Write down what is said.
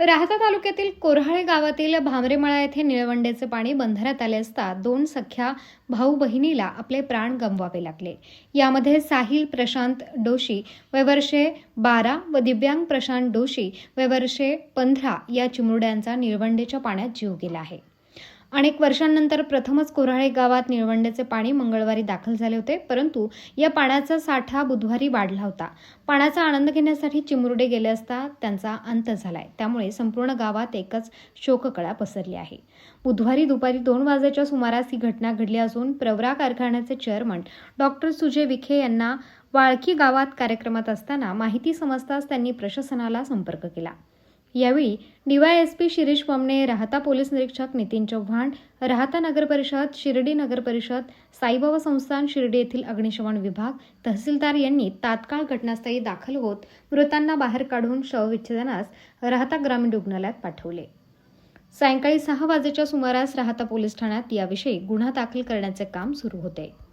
राहता तालुक्यातील कोरहाळे गावातील भामरेमळा येथे निळवंडेचे पाणी बंधाऱ्यात आले असता दोन सख्या भाऊ बहिणीला आपले प्राण गमवावे लागले. यामध्ये साहिल प्रशांत डोशी वयवर्षे बारा व दिव्यांग प्रशांत डोशी वयवर्षे पंधरा या चिमुरड्यांचा निळवंडेच्या पाण्यात जीव गेला आहे. अनेक वर्षांनंतर प्रथमच कोराळे गावात निळवंडेचे पाणी मंगळवारी दाखल झाले होते परंतु या पाण्याचा साठा बुधवारी वाढला होता. पाण्याचा आनंद घेण्यासाठी चिमुरडे गेले असता त्यांचा अंत झालाय. त्यामुळे संपूर्ण गावात एकच शोककळा पसरली आहे. बुधवारी दुपारी दोन वाजेच्या सुमारास ही घटना घडली असून प्रवरा कारखान्याचे चेअरमन डॉक्टर सुजय विखे यांना वाळकी गावात कार्यक्रमात असताना माहिती समजताच त्यांनी प्रशासनाला संपर्क केला. यावेळी डीवायएसपी शिरीष बमणे राहता पोलीस निरीक्षक नितीन चव्हाण राहता नगर परिषद शिर्डी नगर परिषद साईबाबा संस्थान शिर्डी येथील अग्निशमन विभाग तहसीलदार यांनी तात्काळ घटनास्थळी दाखल होत मृतांना बाहेर काढून शवविच्छेदनास राहता ग्रामीण रुग्णालयात पाठवले. सायंकाळी सहा वाजेच्या सुमारास राहता पोलीस ठाण्यात याविषयी गुन्हा दाखल करण्याचे काम सुरू होते.